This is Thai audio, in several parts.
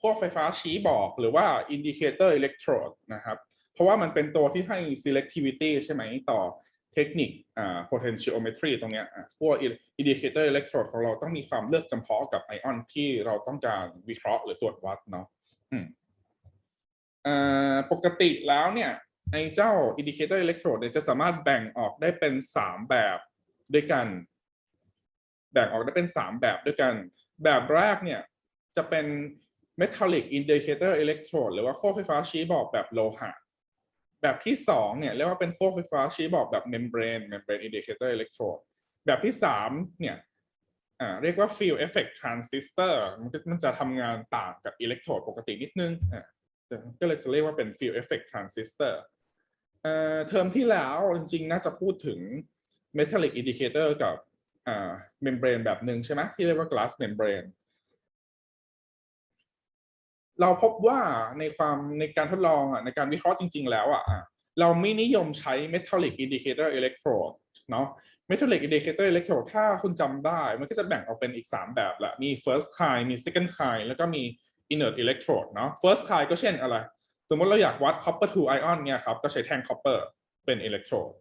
ขั้วไฟฟ้าชี้บอกหรือว่า indicator electrode นะครับ เพราะว่ามันเป็นตัวที่ให้ selectivity ใช่ไหมต่อเทคนิคอ่า potentiometry ตรงเนี้ยอะขั้ว indicator electrode ของเราต้องมีความเลือกจำเพาะกับไอออนที่เราต้องการวิเคราะห์หรือตรวจวัดเนาะอืมอ่าปกติแล้วเนี่ยไอเจ้า indicator electrode เนี่ยจะสามารถแบ่งออกได้เป็น 3 แบบด้วยกัน แบ่งออกได้เป็น 3 แบบด้วยกัน แบบแรกเนี่ยจะเป็น metallic indicator electrode หรือว่าขั้ไฟฟ้าชี้บอกแบบโลหะ แบบที่สองเนี่ยเรียกว่าเป็นขั้ไฟฟ้าชี้บอกแบบ membrane membrane indicator electrode แบบที่สามเนี่ยอ่าเรียกว่า field effect transistor มันก็มันจะทำงานต่างกับ electrode ปกตินิดนึงอ่าก็เลยจะเรียกว่าเป็น field effect transistor เอ่อเทอมที่แล้วจริงๆ น่าจะพูดถึง metallic indicator กับอ่า membrane แบบหนึ่งใช่ไหมที่เรียกว่า glass membrane เราพบว่าในความในการทดลองอะในการวิเคราะห์จริง ๆ แล้วอะเราไม่นิยมใช้ metallic indicator electrode เนาะ metallic indicator electrode ถ้าคุณจำได้มันก็จะแบ่งออกเป็นอีก 3 แบบแหละมี first kind มี second kind แล้วก็มี inert electrode เนาะ first kind ก็เช่นอะไร สมมติเราอยากวัด copper to ion เนี่ยครับ ก็ใช้แท่ง copper เป็น electrode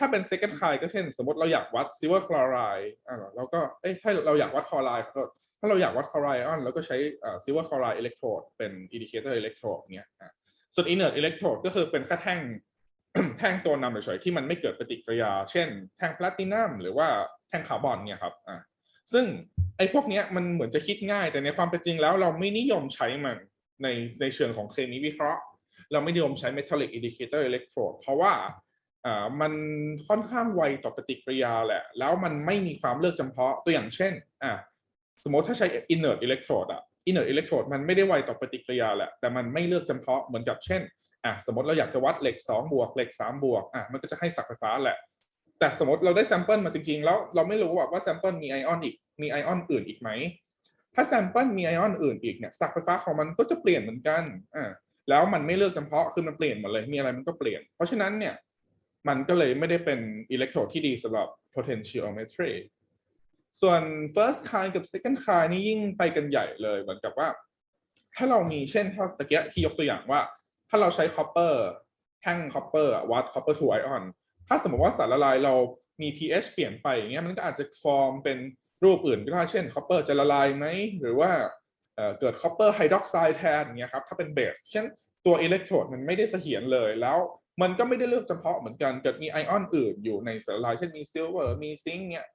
ถ้าเป็น second kind ก็เช่น สมมติเราอยากวัด silver chloride อ่าเราก็เอ้ยถ้าเราอยากวัด chloride ขอโทษ ถ้าเราอยากวัด chloride ion เราก็ใช้อ่า silver chloride electrode เป็น indicator electrode เนี่ยอะส่วน inert electrode ก็คือเป็นแค่แท่งแท่งตัวนำเฉยๆที่มันไม่เกิดปฏิกิริยา เช่น แท่งแพลตินัมหรือว่าแท่งคาร์บอนเนี่ยครับอะซึ่งไอ้พวกเนี้ยมันเหมือนจะคิดง่าย แต่ในความเป็นจริงแล้วเราไม่นิยมใช้มันในในเชิงของเคมีวิเคราะห์ เราไม่นิยมใช้ metallic indicator electrode เพราะว่าอ่ามันค่อนข้างไวต่อปฏิกิริยาแหละ แล้วมันไม่มีความเลือกจำเพาะตัวอย่างเช่นอะ สมมติถ้าใช้ inert electrode อะ inert electrode มันไม่ได้ไวต่อปฏิกิริยาแหละ แต่มันไม่เลือกจำเพาะเหมือนกับเช่นอะสมมติเราอยากจะวัดเหล็ก2บวกเหล็ก3บวกอะมันก็จะให้สักไฟฟ้าแหละ แต่สมมติเราได้แซมเปิลมาจริงๆ แล้วเราไม่รู้ว่าว่าแซมเปิลมีไอออนอีกมีไอออนอื่นอีกไหม ถ้าแซมเปิลมีไอออนอื่นอีกเนี่ยสักไฟฟ้าของมันก็จะเปลี่ยนเหมือนกันอ่าแล้วมันไม่เลือกจำเพาะคือมันเปลี่ยนหมดเลยมีอะไรมันก็เปลี่ยน เพราะฉะนั้นเนี่ยมันก็เลยไม่ได้เป็นอิเล็กโทรดที่ดีสำหรับ potentiometry ส่วน first kind กับ second kind นี่ยิ่งไปกันใหญ่เลยเหมือนกับว่า ถ้าเรามีเช่นถ้าตะเกียที่ยกตัวอย่างว่า ถ้าเราใช้ copper แท่ง copper วัด copper to ion ถ้าสมมติว่าสารละลายเรามี pH เปลี่ยนไปอย่างเงี้ยมันก็อาจจะฟอร์มเป็นรูปอื่นก็ได้เช่น copper จะละลายไหมหรือว่าเอ่อเกิด copper hydroxide แทนอย่างเงี้ยครับถ้าเป็นเบสเช่นตัวอิเล็กโทรดมันไม่ได้เสถียรเลยแล้วมันก็ไม่ได้เลือกเฉพาะเหมือนกันเกิดมีไอออนอื่นอยู่ในสารละลายเช่นมีซิลเวอร์มีซิงค์เนี่ย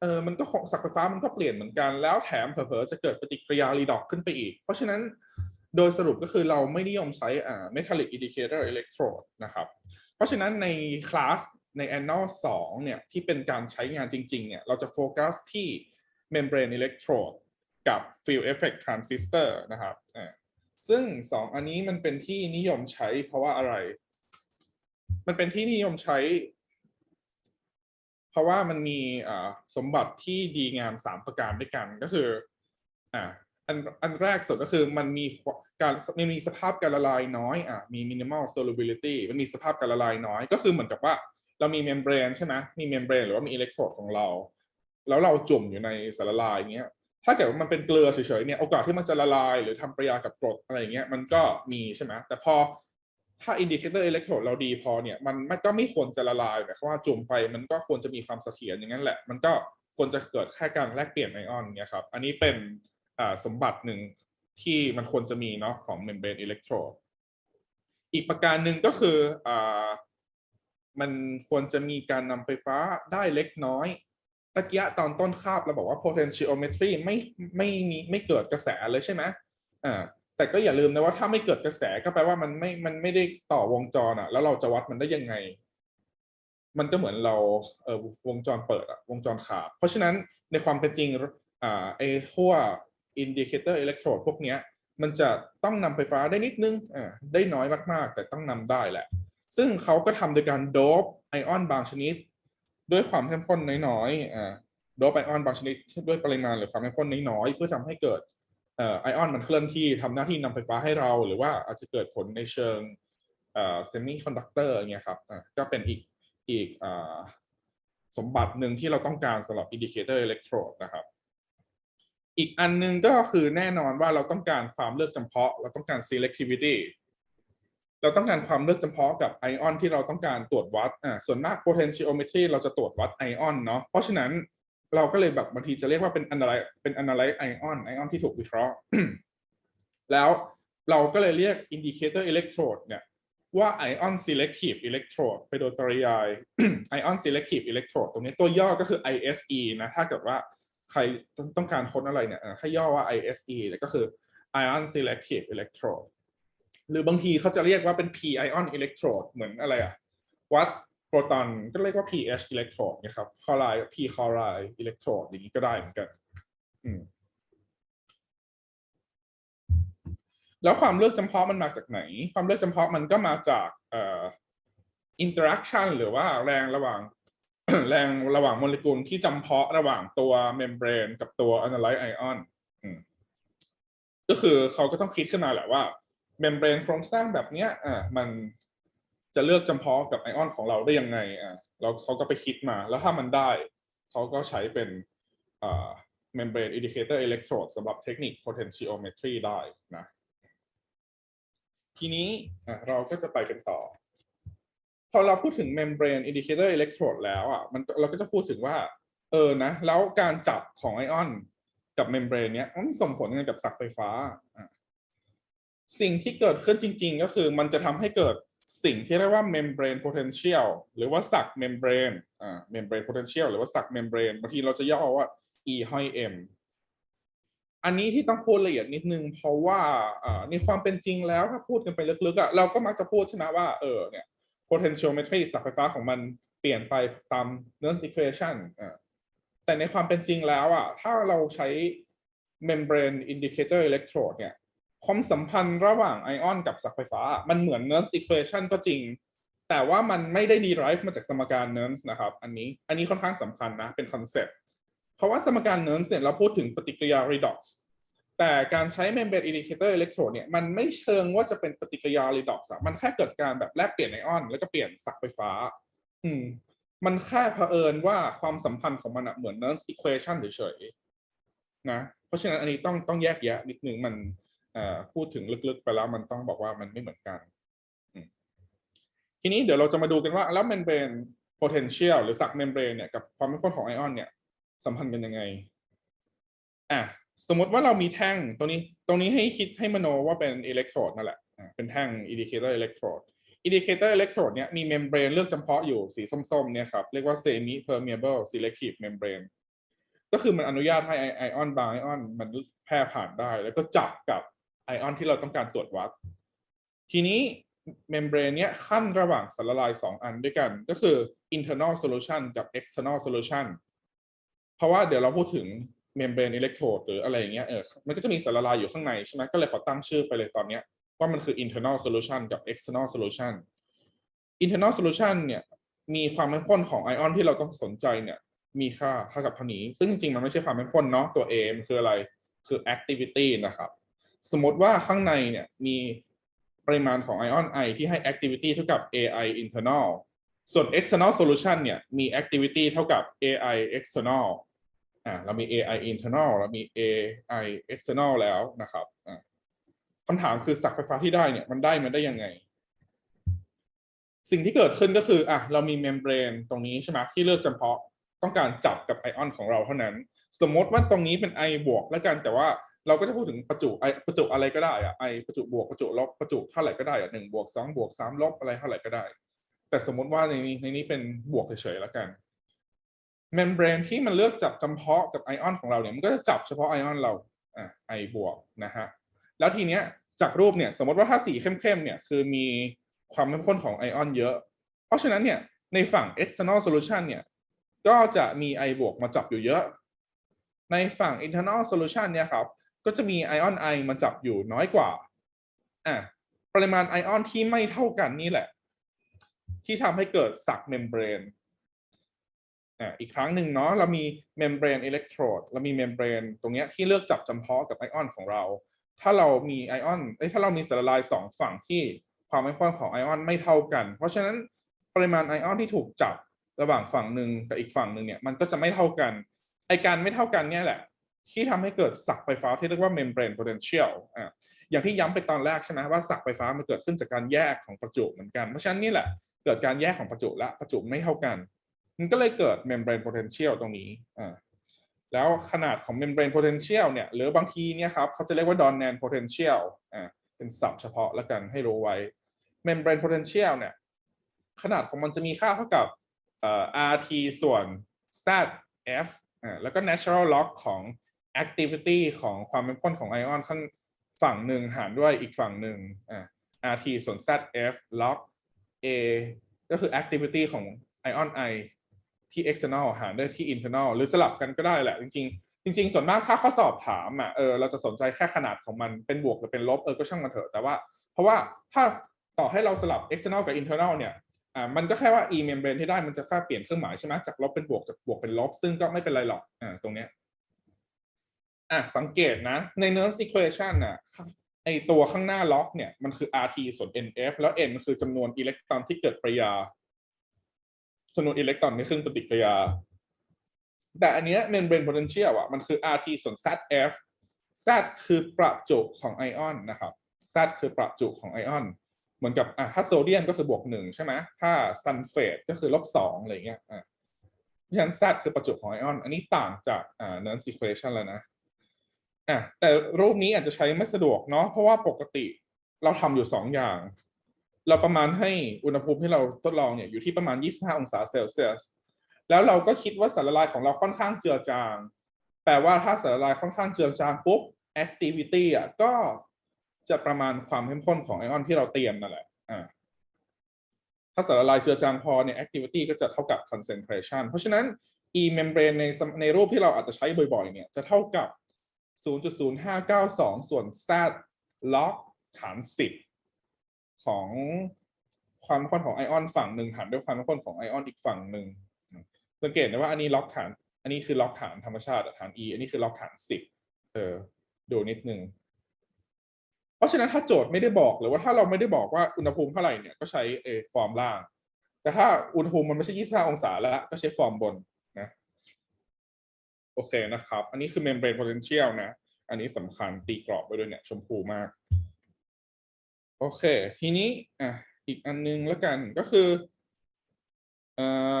เออมันก็ของสักไฟฟ้ามันก็เปลี่ยนเหมือนกันแล้วแถมเผลอๆจะเกิดปฏิกิริยารีดอกขึ้นไปอีก เพราะฉะนั้นโดยสรุปก็คือเราไม่นิยมใช้อ่า metallic indicator electrode นะครับ เพราะฉะนั้นในคลาสใน Annal 2เนี่ยที่เป็นการใช้งานจริงๆเนี่ยเราจะโฟกัสที่ membrane electrode กับ field effect transistor นะครับอ่าซึ่งสองอันนี้มันเป็นที่นิยมใช้เพราะว่าอะไร มันเป็นที่นิยมใช้ เพราะว่ามันมีสมบัติที่ดีงามสามประการด้วยกันก็คืออ่าอันอันแรกสุดก็คือมันมีการมันมีสภาพการละลายน้อยอะมี minimal solubility มันมีสภาพการละลายน้อย ก็คือเหมือนกับว่าเรามี membrane ใช่ไหมมี membrane หรือว่ามี electrode ของเรา แล้วเราจุ่มอยู่ในสารละลายเงี้ยถ้าเกิดว่ามันเป็นเกลือเฉยๆเนี่ยโอกาสที่มันจะละลาย หรือทำปฏิกิริยากับกรดอะไรเงี้ยมันก็มีใช่ไหมแต่พอ ถ้าอินดิเคเตอร์อิเล็กโทรดเราดีพอเนี่ยมันมันก็ไม่ควรจะละลายหมายความว่าจุ่มไปมันก็ควรจะมีความเสถียรอย่างนั้นแหละ มันก็ควรจะเกิดแค่การแลกเปลี่ยนไอออนเนี่ยครับอันนี้เป็นสมบัติหนึ่งที่มันควรจะมีเนาะของ membrane electrode อีกประการหนึ่งก็คืออมันควรจะมีการนำไฟฟ้าได้เล็กน้อยตะกียะตอนต้นคาบเราบอกว่า potentiometry ไม่ไม่มีไม่เกิดกระแสเลยใช่ไหมอ่า แต่ก็อย่าลืมนะว่าถ้าไม่เกิดกระแสก็แปลว่ามันไม่มันไม่ได้ต่อวงจรอะ แล้วเราจะวัดมันได้ยังไง มันก็เหมือนเราเออวงจรเปิดอะวงจรขาดเพราะฉะนั้นในความเป็นจริงอ่าไอ้ขั้ว indicator electrode พวกเนี้ย มันจะต้องนำไฟฟ้าได้นิดนึงอ่าได้น้อยมากๆ แต่ต้องนำได้แหละ ซึ่งเขาก็ทำโดยการโดบไอออนบางชนิด ด้วยความเข้มข้นน้อยๆอ่าโดบไอออนบางชนิด ด้วยปริมาณหรือความเข้มข้นน้อยๆเพื่อทำให้เกิด ไอออนมันเคลื่อนที่ทำหน้าที่นำไฟฟ้าให้เรา หรือว่าอาจจะเกิดผลในเชิงเซมิคอนดักเตอร์เงี้ยครับก็เป็นอีกอีกอสมบัติหนึ่งที่เราต้องการสำหรับอินดิเคเตอร์อิเล็กโทรดนะครับ อีกอันหนึงก็คือแน่นอนว่าเราต้องการความเลือกจำเพาะ เราต้องการ selectivity เราต้องการความเลือกจำเพาะกับไอออนที่เราต้องการตรวจวัดอ่าส่วนมาก potentiometry เราจะตรวจวัดไอออนเนาะเพราะฉะนั้น เราก็เลยแบบบางทีจะเรียกว่าเป็น analyze เป็น analyze ion ion ที่ถูกวิเคราะห์ แล้วเราก็เลยเรียก indicator electrode เนี่ยว่า ion selective electrode ไปโดยปริยาย ion selective electrode ตรงนี้ตัวย่อก็คือ ISE นะ ถ้าเกิดว่าใครต้องการค้นอะไรเนี่ยให้ย่อว่า ISE ก็คือ ion selective electrode หรือบางทีเขาจะเรียกว่าเป็น p ion electrode เหมือนอะไรอะวัด โปรตอนก็เรียกว่า pH electrode นะครับ chloride p chloride electrode อย่างนี้ก็ได้เหมือนกัน อืมแล้วความเลือกจำเพาะมันมาจากไหน ความเลือกจำเพาะมันก็มาจากเอ่อ interaction หรือว่าแรงระหว่าง แรงระหว่างโมเลกุลที่จำเพาะระหว่างตัวเมมเบรนกับตัว analyte ion อืมก็คือเขาก็ต้องคิดขึ้นมาแหละว่าเมมเบรนโครงสร้างแบบเนี้ยอ่ามัน จะเลือกจำเพาะกับไอออนของเราได้ยังไงอ่าแล้วเขาก็ไปคิดมา แล้วถ้ามันได้ เขาก็ใช้เป็นอ่า membrane indicator electrode สำหรับเทคนิค potentiometry ได้นะ ทีนี้อะเราก็จะไปกันต่อ พอเราพูดถึง membrane indicator electrode แล้วอะมันเราก็จะพูดถึงว่า เออนะ แล้วการจับของไอออนกับ membrane เนี้ยมันส่งผลยังไงกับสักไฟฟ้าอะสิ่งที่เกิดขึ้นจริง ๆ ก็คือมันจะทำให้เกิด สิ่งที่เรียกว่า membrane potential หรือว่าสัก membrane อ่า membrane potential หรือว่าสัก membrane บางทีเราจะย่อว่า E ห้อย M อันนี้ที่ต้องพูดละเอียดนิดนึง เพราะว่าอ่าในความเป็นจริงแล้วถ้าพูดกันไปลึกๆอะเราก็มักจะพูดใช่ไหมว่าเออเนี่ย potentiometry สักไฟฟ้าของมันเปลี่ยนไปตาม Nernst equation อ่าแต่ในความเป็นจริงแล้วอะถ้าเราใช้ membrane indicator electrode เนี่ย ความสัมพันธ์ระหว่างไอออนกับสักไฟฟ้า มันเหมือน Nernst equation ก็จริง แต่ว่ามันไม่ได้ derive มาจากสมการ Nernst นะครับ อันนี้อันนี้ค่อนข้างสำคัญนะ เป็นคอนเซ็ปต์เพราะว่าสมการ Nernst เนี่ยเราพูดถึงปฏิกิริยา redox แต่การใช้ membrane indicator electrode เนี่ยมันไม่เชิงว่าจะเป็นปฏิกิริยา redox มันแค่เกิดการแบบแลกเปลี่ยนไอออน แล้วก็เปลี่ยนสักไฟฟ้า อืมมันแค่เผอิญว่าความสัมพันธ์ของมันเหมือน Nernst equation เฉยๆนะเพราะฉะนั้นอันนี้ต้องต้องแยกแยะนิดนึงมัน พูดถึงลึกๆ ไปแล้วมันต้องบอกว่ามันไม่เหมือนกัน ทีนี้เดี๋ยวเราจะมาดูกันว่า แล้วเมมเบรน potential หรือสักเมมเบรนเนี่ยกับความเข้มข้นของไอออนเนี่ยสัมพันธ์กันยังไงอะสมมติว่าเรามีแท่งตรงนี้ตรงนี้ให้คิดให้มโนว่าเป็นอิเล็กโทรดนั่นแหละอะเป็นแท่ง indicator electrode indicator electrode เนี่ยมีเมมเบรนเลือกจำเพาะอยู่สีส้มๆเนี่ยครับเรียกว่า semi permeable selective membrane ก็คือมันอนุญาตให้ไอออนบางไอออนมันแพร่ผ่านได้ แล้วก็จับกับ ไอออนที่เราต้องการตรวจวัด ทีนี้เมมเบรนเนี้ยขั้นระหว่างสารละลาย 2 อันด้วยกันก็คือ internal solution กับ external solution เพราะว่าเดี๋ยวเราพูดถึงเมมเบรนอิเล็กโทรดหรืออะไรอย่างเงี้ยเออมันก็จะมีสารละลายอยู่ข้างในใช่ไหมก็เลยขอตั้งชื่อไปเลยตอนเนี้ยว่ามันคือ internal solution กับ external solution internal solution เนี่ยมีความเข้มข้นของไอออนที่เราต้องสนใจเนี่ยมีค่าเท่ากับเท่านี้ ซึ่งจริงๆ มันไม่ใช่ความเข้มข้นเนาะตัว A มันคืออะไรคือ activity นะครับ สมมติว่าข้างในเนี่ยมีปริมาณของไอออน I ที่ให้ activity เท่ากับ AI internal ส่วน external solution เนี่ยมี activity เท่ากับ AI external อ่าเรามี AI internal เรามี AI external แล้วนะครับอ่าคำถามคือสักไฟฟ้าที่ได้เนี่ยมันได้มันได้ยังไง สิ่งที่เกิดขึ้นก็คืออะเรามีเมมเบรนตรงนี้ใช่ไหมที่เลือกจำเพาะต้องการจับกับไอออนของเราเท่านั้น สมมติว่าตรงนี้เป็น I บวกแล้วกันแต่ว่า เราก็จะพูดถึงประจุไอประจุอะไรก็ได้อะ I ประจุบวกประจุลบประจุเท่าไหร่ก็ได้อะหนึ่งบวกสองบวกสามลบอะไรเท่าไหร่ก็ได้ แต่สมมติว่าในนี้ในนี้เป็นบวกเฉยๆแล้วกันเมมเบรนที่มันเลือกจับจำเพาะกับไอออนของเราเนี่ยมันก็จะจับเฉพาะไอออนเราอะ I บวกนะฮะแล้วทีเนี้ยจากรูปเนี่ยสมมติว่าถ้าสีเข้มๆเนี่ยคือมีความเข้มข้นของไอออนเยอะ เพราะฉะนั้นเนี่ยในฝั่ง external solution เนี่ยก็จะมี I บวกมาจับอยู่เยอะ ในฝั่ง internal solution เนี่ยครับ ก็จะมีไอออน I มาจับอยู่น้อยกว่าอะปริมาณไอออนที่ไม่เท่ากันนี่แหละ ที่ทำให้เกิดสักเมมเบรนอะอีกครั้งหนึ่งเนาะเรามีเมมเบรนอิเล็กโทรดเรามีเมมเบรนตรงเนี้ยที่เลือกจับจำเพาะกับไอออนของเรา ถ้าเรามีไอออนเอ้ยถ้าเรามีสารละลายสองฝั่งที่ความเข้มข้นของไอออนไม่เท่ากัน เพราะฉะนั้นปริมาณไอออนที่ถูกจับระหว่างฝั่งหนึ่งกับอีกฝั่งหนึ่งเนี่ยมันก็จะไม่เท่ากันไอการไม่เท่ากันเนี่ยแหละ ที่ทำให้เกิดสักไฟฟ้าที่เรียกว่า membrane potential อะอย่างที่ย้ำไปตอนแรกใช่ไหมว่าสักไฟฟ้ามันเกิดขึ้นจากการแยกของประจุเหมือนกัน เพราะฉะนั้นนี่แหละเกิดการแยกของประจุและประจุไม่เท่ากัน มันก็เลยเกิด membrane potential ตรงนี้อ่าแล้วขนาดของ membrane potential เนี่ยหรือบางทีเนี่ยครับเขาจะเรียกว่า Donnan potential อ่าเป็นศัพท์เฉพาะแล้วกันให้รู้ไว้ membrane potential เนี่ยขนาดของมันจะมีค่าเท่ากับเอ่อ RT ส่วน ZF อ่าแล้วก็ natural log ของ activity ของความเป็นพ้นของไอออนข้างฝั่งหนึ่งหารด้วยอีกฝั่งหนึ่งอ่า RT ส่วน ZF log A ก็คือ activity ของไอออน I ที่ external หารด้วยที่ internal หรือสลับกันก็ได้แหละ จริงๆ จริง ๆ ส่วนมากถ้าข้อสอบถามอะเออเราจะสนใจแค่ขนาดของมันเป็นบวกหรือเป็นลบเออก็ช่างมันเถอะแต่ว่า เพราะว่าถ้าต่อให้เราสลับ external กับ internal เนี่ยอ่ามันก็แค่ว่า e membrane ที่ได้มันจะแค่เปลี่ยนเครื่องหมายใช่ไหมจากลบเป็นบวกจากบวกเป็นลบ ซึ่งก็ไม่เป็นไรหรอกอ่าตรงเนี้ย อะสังเกตนะ ใน Nernst equation น่ะไอตัวข้างหน้าล็อกเนี่ยมันคือ rt ส่วน nf แล้ว n มันคือจำนวนอิเล็กตรอนที่เกิดปริยาจำนวนอิเล็กตรอนในเครื่องปฏิกิริยา แต่อันเนี้ย membrane potential อะมันคือ rt ส่วน zf z คือประจุของไอออนนะครับ z คือประจุของไอออน เหมือนกับอะถ้าโซเดียมก็คือบวกหนึ่งใช่ไหมถ้าซัลเฟตก็คือลบสองอะไรเงี้ยอะเพราะฉะนั้น Z คือประจุของไอออน อันนี้ต่างจากอ่า Nernst equation แล้วนะ อะแต่รูปนี้อาจจะใช้ไม่สะดวกเนาะเพราะว่าปกติเราทำอยู่สองอย่าง เราประมาณให้อุณหภูมิที่เราทดลองเนี่ยอยู่ที่ประมาณ 25 องศาเซลเซียส แล้วเราก็คิดว่าสารละลายของเราค่อนข้างเจือจาง แปลว่าถ้าสารละลายค่อนข้างเจือจางปุ๊บ activity อะก็จะประมาณความเข้มข้นของไอออนที่เราเตรียมนั่นแหละอ่าถ้าสารละลายเจือจางพอเนี่ย activity ก็จะเท่ากับ concentration เพราะฉะนั้น e membrane ในในรูปที่เราอาจจะใช้บ่อยๆ เนี่ยจะเท่ากับ 0.0592 ส่วน z log ฐาน 10 ของความข้นของไอออนฝั่งหนึ่งหารด้วยความข้นของไอออนอีกฝั่งหนึ่งสังเกตนะว่าอันนี้ล็อกฐาน อันนี้คือล็อกฐานธรรมชาติฐาน e อันนี้คือล็อกฐาน 10 เออดูนิดนึงเพราะฉะนั้นถ้าโจทย์ไม่ได้บอกหรือว่าถ้าเราไม่ได้บอกว่าอุณหภูมิเท่าไหร่เนี่ยก็ใช้เอฟอร์มล่าง แต่ถ้าอุณหภูมิมันไม่ใช่ 25 องศาแล้วก็ใช้ฟอร์มบน โอเคนะครับ อันนี้คือ membrane potential นะ อันนี้สำคัญตีกรอบไว้ด้วยเนี่ยชมพูมาก โอเค ทีนี้อะอีกอันนึงแล้วกันก็คือเอ่อ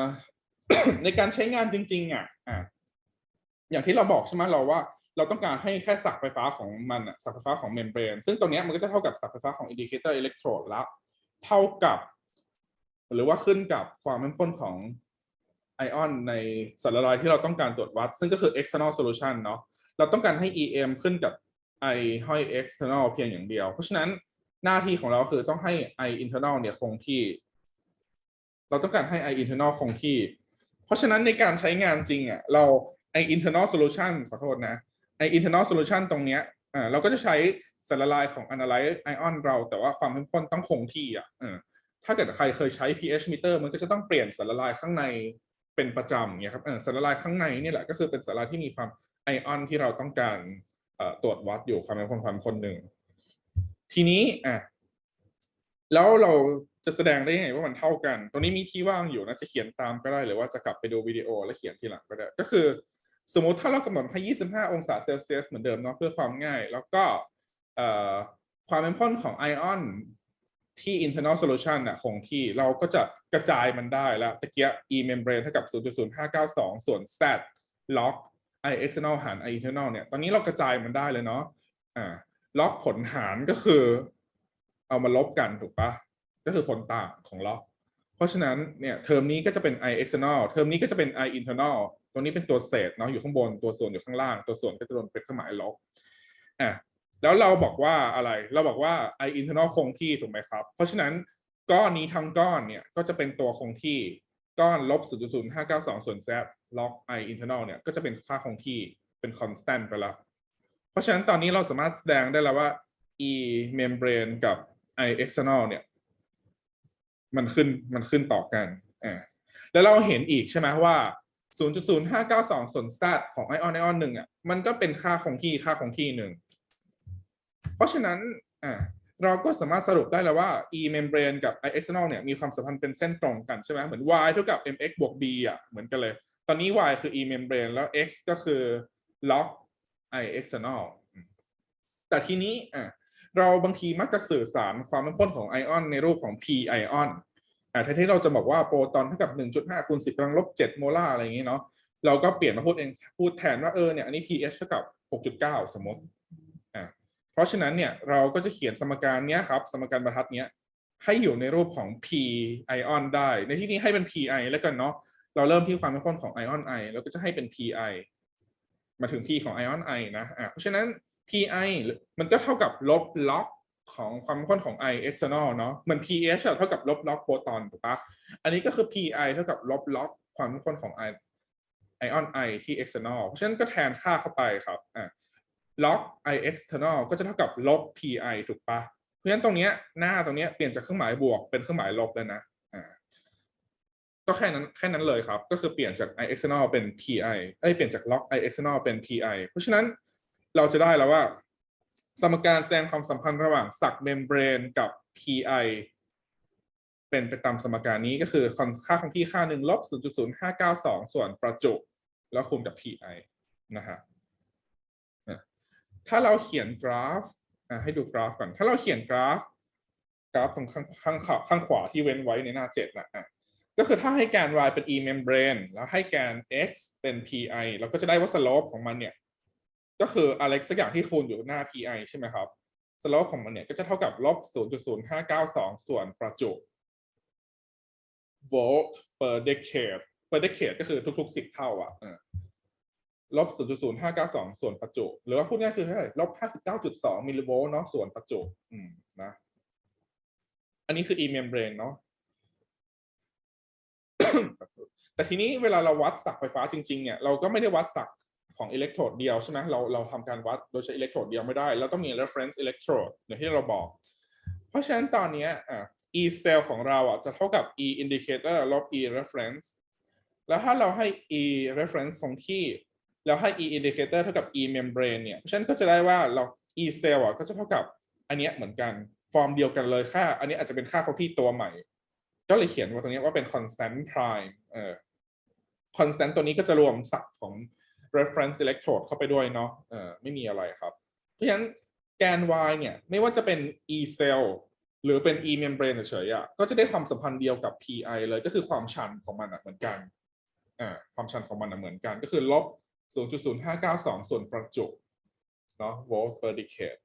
ในการใช้งานจริง ๆ อะอะอย่างที่เราบอกใช่ไหมเราว่า เราต้องการให้แค่สักไฟฟ้าของมันอะสักไฟฟ้าของเมมเบรนซึ่งตรงนี้มันก็จะเท่ากับสักไฟฟ้าของอินดิเคเตอร์อิเล็กโทรดแล้วเท่ากับ หรือว่าขึ้นกับความเข้มข้นของ ไอออนในสารละลายที่เราต้องการตรวจวัด ซึ่งก็คือ external solution เนาะเราต้องการให้ EM ขึ้นกับ I ห้อย external เพียงอย่างเดียว เพราะฉะนั้นหน้าที่ของเราคือต้องให้ I internal เนี่ยคงที่ เราต้องการให้ I internal คงที่ เพราะฉะนั้นในการใช้งานจริงอะเรา I internal solution ขอโทษนะไอ internal solution ตรงเนี้ยอ่าเราก็จะใช้สารละลายของ analyze ion เรา แต่ว่าความเข้มข้นต้องคงที่อะถ้าเกิดใครเคยใช้ pH meter มันก็จะต้องเปลี่ยนสารละลายข้างใน เป็นประจำอย่างเงี้ยครับสารละลายข้างในนี่แหละก็คือเป็นสารละลายที่มีความไอออนที่เราต้องการตรวจวัดอยู่ความเข้มข้นความข้นหนึ่งทีนี้อะแล้วเราจะแสดงได้ยังไงว่ามันเท่ากัน ตรงนี้มีที่ว่างอยู่นะจะเขียนตามก็ได้หรือว่าจะกลับไปดูวิดีโอแล้วเขียนทีหลังก็ได้ ก็คือ สมมติถ้าเรากำหนดให้ 25 องศาเซลเซียสเหมือนเดิมเนาะเพื่อความง่าย แล้วก็ความเข้มข้นของไอออน ที่ internal solution น่ะคงที่เราก็จะกระจายมันได้แล้วตะเกีย e membrane เท่ากับ 0.0592 ส่วน z log i external หาร i internal เนี่ย ตอนนี้เรากระจายมันได้เลยเนาะอ่า log ผลหารก็คือ เอามาลบกันถูกปะก็คือผลต่างของ log เพราะฉะนั้นเนี่ยเทอมนี้ก็จะเป็น i external เทอมนี้ก็จะเป็น i internal ตรงนี้เป็นตัวเศษเนาะอยู่ข้างบนตัวส่วนอยู่ข้างล่าง ตัวส่วนก็จะโดนเป็นเครื่องหมายลบอะ แล้วเราบอกว่าอะไรเราบอกว่า i internal คงที่ถูกไหมครับ เพราะฉะนั้นก้อนนี้ทั้งก้อนเนี่ยก็จะเป็นตัวคงที่ก้อนลบ0.0592 ส่วน z log i internal เนี่ยก็จะเป็นค่าคงที่เป็น constant ไปแล้ว เพราะฉะนั้นตอนนี้เราสามารถแสดงได้แล้วว่า e membrane กับ i external เนี่ย มันขึ้นมันขึ้นต่อกันอ่าแล้วเราเห็นอีกใช่ไหมว่า 0.0592 ส่วน z ของไอออนไอออนหนึ่งอะมันก็เป็นค่าคงที่ค่าคงที่หนึ่ง เพราะฉะนั้นอ่าเราก็สามารถสรุปได้แล้วว่า e membrane กับ i external เนี่ยมีความสัมพันธ์เป็นเส้นตรงกันใช่ไหมเหมือน y เท่ากับ mx บวก b อะเหมือนกันเลย ตอนนี้ y คือ e membrane แล้ว x ก็คือ log I external แต่ทีนี้อะเราบางทีมักจะสื่อสารความเข้มข้นของไอออนในรูปของ p ไอออนอะแทนที่เราจะบอกว่าโปรตอนเท่ากับ 1.5คูณ10กำลังลบ7โมลาร์อะไรอย่างงี้เนาะเราก็เปลี่ยนมาพูดเองพูดแทนว่าเออเนี่ยอันนี้ pH เท่ากับ 6.9 สมมติ ราะฉะนั้นเนี่ยเราก็จะเขียนสมการเนี้ยครับ สมการบรรทัดเนี้ยให้อยู่ในรูปของ p ไอออนได้ ในที่นี้ให้เป็น pi แล้วกันเนาะเราเริ่มที่ความเข้มข้นของไอออนไอแล้วก็จะให้เป็น pi มาถึง p ของไอออนไอนะอะเพราะฉะนั้น pi มันก็เท่ากับลบล็อกของความเข้มข้นของ i external เนาะเหมือน pH เท่ากับลบล็อกโปรตอนถูกปะอันนี้ก็คือ pi เท่ากับลบล็อกความเข้มข้นของ i ไอออนไอที่ external เพราะฉะนั้นก็แทนค่าเข้าไปครับอะ ล็อก i external ก็จะเท่ากับลบ pi ถูกปะเพราะฉะนั้นตรงเนี้ยหน้าตรงเนี้ยเปลี่ยนจากเครื่องหมายบวกเป็นเครื่องหมายลบเลยนะอ่าก็แค่นั้นแค่นั้นเลยครับ ก็คือเปลี่ยนจาก i external เป็น pi เอ้ยเปลี่ยนจาก log i external เป็น pi เพราะฉะนั้นเราจะได้แล้วว่า สมการแสดงความสัมพันธ์ระหว่างสักเมมเบรนกับ pi เป็นไปตามสมการนี้ก็คือค่าของ p ค่าหนึ่งลบ0.0592 ส่วนประจุ แล้วคูณกับ pi นะฮะ ถ้าเราเขียนกราฟให้ดูกราฟก่อน ถ้าเราเขียนกราฟ กราฟตรงข้างข้างขวาข้างขวาที่เว้นไว้ในหน้าเจ็ดนะอะก็คือถ้าให้แกน y เป็น e membrane แล้วให้แกน x เป็น pi เราก็จะได้ว่า slope ของมันเนี่ย ก็คืออะไรสักอย่างที่คูณอยู่หน้า pi ใช่ไหมครับ slope ของมันเนี่ยก็จะเท่ากับลบ0.0592 ส่วนประจุ volt per decade per decade ก็คือทุกๆ 10 เท่าอะ ลบ 0.0592 ส่วนประจุ หรือว่าพูดง่ายคือเท่าไหร่ลบ 59.2 มิลลิโวลต์เนาะส่วนประจุ อืมนะ อันนี้คือ e membrane เนาะแต่ทีนี้เวลาเราวัดสักไฟฟ้าจริงๆ เนี่ย เราก็ไม่ได้วัดสักของอิเล็กโทรดเดียวใช่ไหมเราเราทำการวัดโดยใช้อิเล็กโทรดเดียวไม่ได้ เราต้องมี reference electrode อย่างที่เราบอก เพราะฉะนั้นตอนนี้อะ e cell ของเราอะจะเท่ากับ e indicator ลบ e reference แล้วถ้าเราให้ e reference คงที่ แล้วให้ e indicator เท่ากับ e membrane เนี่ยฉันก็จะได้ว่าเรา e cell อะก็จะเท่ากับอันเนี้ยเหมือนกันฟอร์มเดียวกันเลยค่า อันนี้อาจจะเป็นค่าคงที่ตัวใหม่ ก็เลยเขียนว่าตรงนี้ว่าเป็น constant prime เออ constant ตัวนี้ก็จะรวมศัพท์ของ reference electrode เข้าไปด้วยเนาะเออไม่มีอะไรครับ เพราะฉะนั้นแกน y เนี่ย ไม่ว่าจะเป็น e cell หรือเป็น e membrane เฉยๆอะก็จะได้ความสัมพันธ์เดียวกับ pi เลยก็คือความชันของมันอะเหมือนกันอ่าความชันของมันอะเหมือนกันก็คือลบ 0.0592 ส่วนประจุเนาะ volt per decade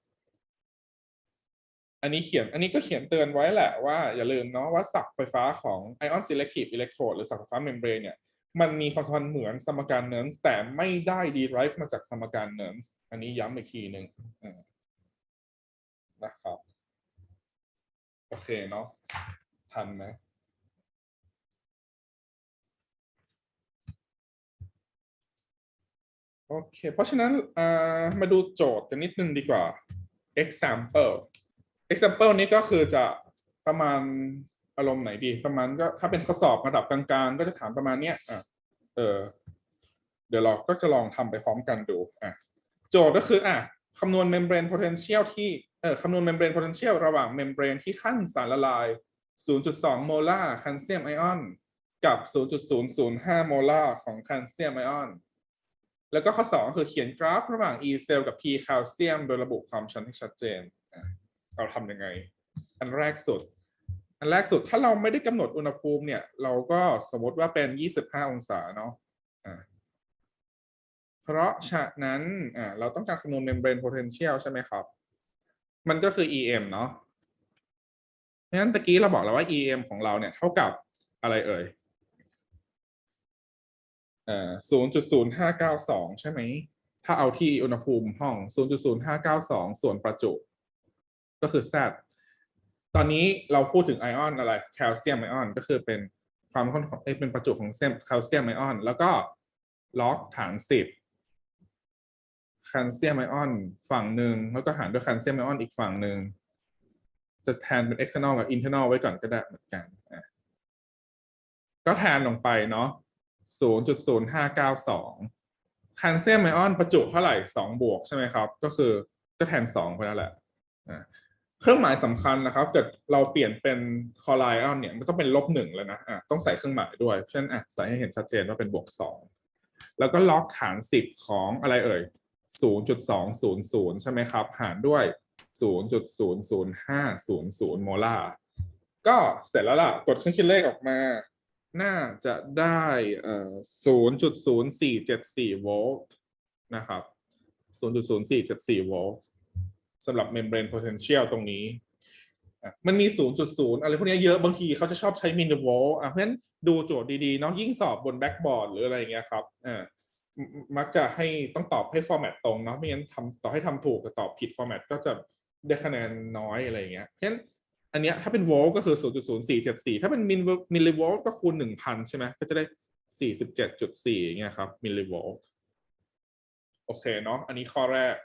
อันนี้เขียนอันนี้ก็เขียนเตือนไว้แหละว่าอย่าลืมเนาะว่าสักไฟฟ้าของ ion selective electrode หรือสักไฟฟ้า membrane เนี่ยมันมีความสัมพันธ์เหมือนสมการเนิร์นแต่ไม่ได้ derive มาจากสมการเนิร์นอันนี้ย้ำอีกทีหนึ่งนะครับ โอเคเนาะทันไหม โอเค เพราะฉะนั้นมาดูโจทย์กันนิดนึงดีกว่า example example นี้ก็คือจะประมาณอารมณ์ไหนดี ประมาณก็ถ้าเป็นข้อสอบระดับกลางๆ ก็จะถามประมาณเนี้ยอะเออเดี๋ยวเราก็จะลองทำไปพร้อมกันดูอะโจทย์ก็คืออะคำนวณ membrane potential ที่เออคำนวณ membrane potential ระหว่าง membrane ที่ขั้นสารละลาย 0.2 โมลาร์แคลเซียมไอออน กับ 0.005 โมลาร์ของแคลเซียมไอออน แล้วก็ข้อ 2 คือเขียนกราฟระหว่าง E cell กับ P แคลเซียมโดยระบุความชันให้ชัดเจน เราทำยังไง อันแรกสุด อันแรกสุด ถ้าเราไม่ได้กำหนดอุณหภูมิเนี่ย เราก็สมมติว่าเป็น 25 องศาเนาะะเพราะฉะนั้นเราต้องการคำนวณ membrane potential ใช่ไหมครับ มันก็คือ EM เนาะเพราะฉะนั้นตะกี้เราบอกแล้วว่า EM ของเราเนี่ยเท่ากับอะไรเอ่ย เอ่อ0.0592ใช่ไหม ถ้าเอาที่อุณหภูมิห้อง0.0592ส่วนประจุ ก็คือ Z ตอนนี้เราพูดถึงไอออนอะไร แคลเซียมไอออน ก็คือเป็นความข้นของเอ้ยเป็นประจุของเซมแคลเซียมไอออน แล้วก็ล็อกฐาน10แคลเซียมไอออนฝั่งหนึ่งแล้วก็หารด้วยแคลเซียมไอออนอีกฝั่งหนึ่งจะแทนเป็น external กับ internal ไว้ก่อนก็ได้เหมือนกัน ก็แทนลงไปเนาะ 0.0592แคลเซียมไอออนประจุเท่าไหร่ 2 บวกใช่ไหมครับ ก็คือก็แทน2ไปแล้วแหละเครื่องหมายสำคัญนะครับเกิดเราเปลี่ยนเป็นคอไลออนเนี่ยมันต้องเป็นลบหนึ่งแล้วนะะต้องใส่เครื่องหมายด้วยเพราะฉะนั้นอะใส่ให้เห็นชัดเจนว่าเป็นบวกสองแล้วก็ล็อกฐานสิบของอะไรเอ่ย 0.200 ใช่ไหมครับ หารด้วย 0.00500 โมลาร์ก็เสร็จแล้วล่ะ กดเครื่องคิดเลขออกมา น่าจะได้เอ่อ0.0474โวลต์นะครับ0.0474โวลต์สำหรับ membrane potential ตรงนี้ มันมี 0.0 อะไรพวกนี้เยอะ บางทีเขาจะชอบใช้มิลลิโวลต์อะเพราะฉะนั้นดูโจทย์ดีๆเนาะยิ่งสอบบนแบ็กบอร์ดหรืออะไรอย่างเงี้ยครับอ่ามักจะให้ต้องตอบให้ฟอร์แมตตรงเนาะไม่งั้นทำต่อให้ทำถูกแต่ตอบผิดฟอร์แมตก็จะได้คะแนนน้อยอะไรอย่างเงี้ยเพราะฉะนั้น อันเนี้ยถ้าเป็นโวลต์ก็คือ 0.0474 ถ้าเป็นมิลมิลลิโวลต์ก็คูณ 1,000 ใช่ไหมก็จะได้ 47.4อย่างเงี้ยครับมิลลิโวลต์โอเคเนาะอันนี้ข้อแรก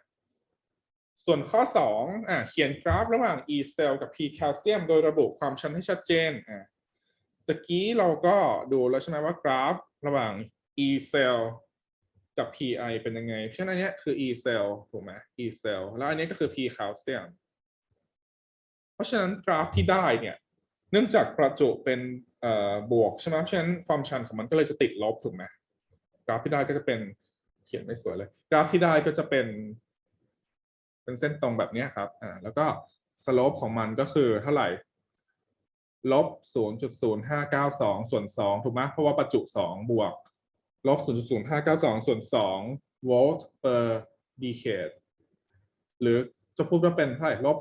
ส่วนข้อ 2อะเขียนกราฟระหว่าง E cell กับ P calcium โดยระบุความชันให้ชัดเจนอะตะกี้เราก็ดูแล้วใช่ไหมว่ากราฟระหว่าง E cell กับ PI เป็นยังไง เพราะฉะนั้นอันเนี้ยคือ E cell ถูกไหม E cell แล้วอันนี้ก็คือ P calcium เพ ราะฉะนั้นกราฟที่ได้เนี่ยเนื่องจากประจุเป็นบวกใช่ไหมเพราะฉะนั้นความชันของมันก็เลยจะติดลบถูกไหมกราฟที่ได้ก็จะเป็นเขียนไม่สวยเลย กราฟที่ได้ก็จะเป็น เป็นเส้นตรงแบบนี้ครับอ่าแล้วก็สโลปของมันก็คือเท่าไหร่ลบ 0.0592 ส่วน 2 ถูกไหมเพราะว่าประจุ 2 บวก ลบ 0.0592 ส่วน 2 โวลต์ per decade หรือ จะพูดว่าเป็นเท่าไหร่ลบ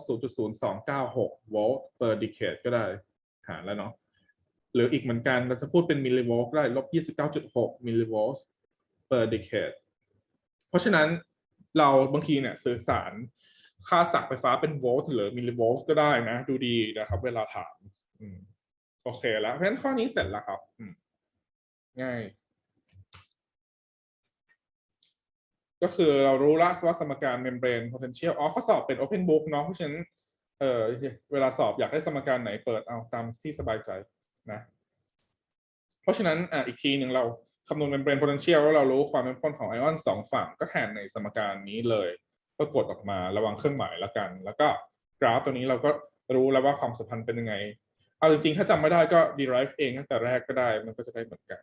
0.0296 โวลต์ per decade ก็ได้ หารแล้วเนาะหรืออีกเหมือนกันเราจะพูดเป็นมิลลิโวลต์ก็ได้ลบ 29.6 มิลลิโวลต์ per decade เพราะฉะนั้นเราบางทีเนี่ยสื่อสารค่าสักไฟฟ้าเป็นโวลต์หรือมิลลิโวลต์ก็ได้นะ ดูดีนะครับ เวลาถามโอเคแล้วเพราะฉะนั้นข้อนี้เสร็จแล้วครับง่าย ก็คือเรารู้ละว่าสมการ membrane potential อ๋อข้อสอบเป็น open book เนาะเพราะฉะนั้นเออเวลาสอบอยากได้สมการไหนเปิดเอาตามที่สบายใจนะ เพราะฉะนั้นอะอีกทีหนึ่งเราคำนวณ membrane potential แล้วเรารู้ความเข้มข้นของไอออนสองฝั่งก็แทนในสมการนี้เลยก็กดออกมาระวังเครื่องหมายละกัน แล้วก็กราฟตัวนี้เราก็รู้แล้วว่าความสัมพันธ์เป็นยังไง เอาจริงๆ ถ้าจำไม่ได้ก็ derive เองตั้งแต่แรกก็ได้มันก็จะได้เหมือนกัน